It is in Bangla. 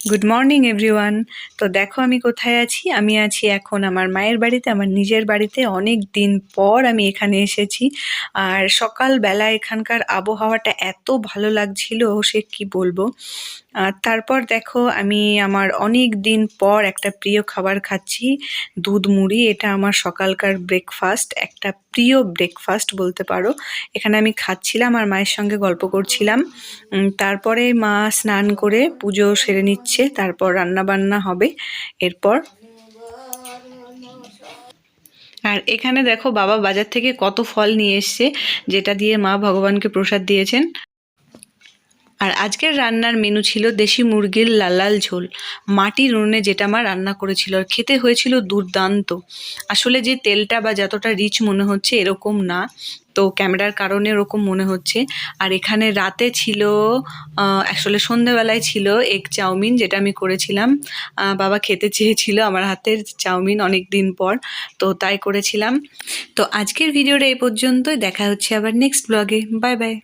গুড মর্নিং এভরিওয়ান তো দেখো আমি কোথায় আছি? আমি আছি এখন আমার মায়ের বাড়িতে, আমার নিজের বাড়িতে। অনেক দিন পর আমি এখানে এসেছি। আর সকালবেলা এখানকার আবহাওয়াটা এত ভালো লাগছিল, সে কি বলব? আর তারপর দেখো আমি আমার অনেক দিন পর একটা প্রিয় খাবার খাচ্ছি, দুধ মুড়ি। এটা আমার সকালকার ব্রেকফাস্ট একটা প্রিয় ব্রেকফাস্ট বলতে পারো। এখানে আমি খাচ্ছিলাম, আর মায়ের সঙ্গে গল্প করছিলাম। তারপরে মা স্নান করে পুজো সেরে নিচ্ছে। তারপর রান্না বান্না হবে, এরপর। আর এখানে দেখো বাবা বাজার থেকে কত ফল নিয়ে এসছে, যেটা দিয়ে মা ভগবানকে প্রসাদ দিয়েছেন। আর আজকের রান্নার মেনু ছিল দেশি মুরগির লাল লাল ঝোল। মাটির উনুনে যেটা মা রান্না করেছিল আর খেতে হয়েছিল দুর্দান্ত। আসলে যে তেলটা বা যতটা রিচ মনে হচ্ছে এরকম না। তো ক্যামেরার কারণে এরকম মনে হচ্ছে। আর এখানে রাতে ছিল আসলে সন্ধেবেলায় ছিল এগ চাউমিন যেটা আমি করেছিলাম। বাবা খেতে চেয়েছিল আমার হাতের চাউমিন অনেক দিন পর, তো তাই করেছিলাম। তো আজকের ভিডিওটা এই পর্যন্তই। দেখা হচ্ছে আবার নেক্সট ব্লগে বাই বাই